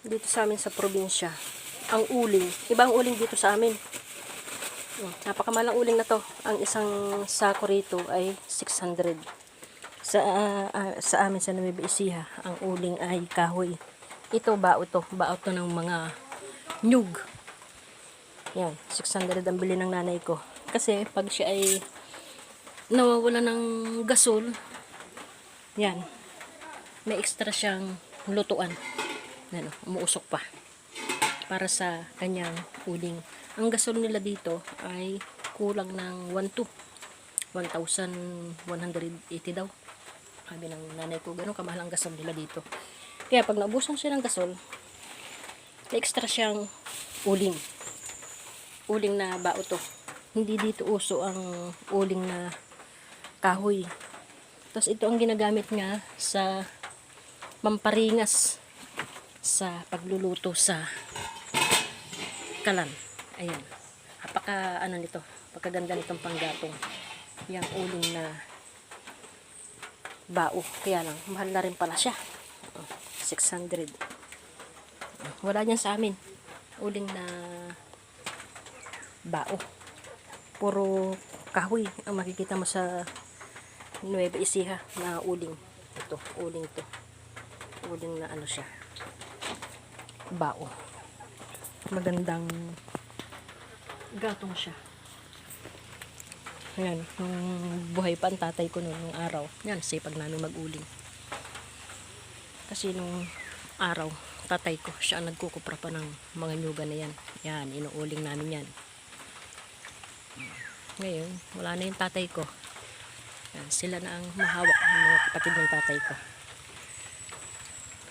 dito sa amin sa probinsya, ang uling, ibang uling dito sa amin. Hmm, Napakamalang uling na to. Ang isang sako rito ay 600. Sa ah, ah, sa amin sa Nueva Ecija, ang uling ay kahoy. Ito bao to, bao to ng mga nyug. Yan, 600 ang bili ng nanay ko. Kasi pag siya ay nawawala ng gasol, yan, may extra siyang lutuan. Ano, umuusok pa. Para sa kanyang uling. Ang gasol nila dito ay kulang ng 1.2. 1,180 daw. Sabi ng nanay ko, ganun kamahal ang gasol nila dito. Kaya pag naubusan siya ng gasol, extra siyang uling. Uling na bao to. Hindi dito uso ang uling na kahoy. Tapos ito ang ginagamit nga sa mamparingas sa pagluluto sa kalan. Ayan. Apaka ano nito, pagkaganda nitong panggatong. Yang uling na bao. Kaya lang, mahal na rin pala siya. Oh, 600. Wala niyan sa amin. Uling na bao. Puro kahoy ang makikita mo sa Nueva Ecija na uling. Ito, uling ito. Uling na ano siya. Bao. Magandang gatong siya. Ayan, nung buhay pa ang tatay ko noon, nung araw. Yan, sipag namin mag-uling. Kasi nung araw, tatay ko, siya ang nagkukupra pa ng mga nyuga na yan. Yan, inuuling namin yan. Ngayon, wala na yung tatay ko. Yan, sila na ang mahawak ng mga kapatid ng tatay ko.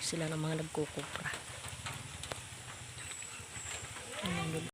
Sila na mga nagkukupra. ಮಾಡಿಕೊಂಡಿಲ್ಲ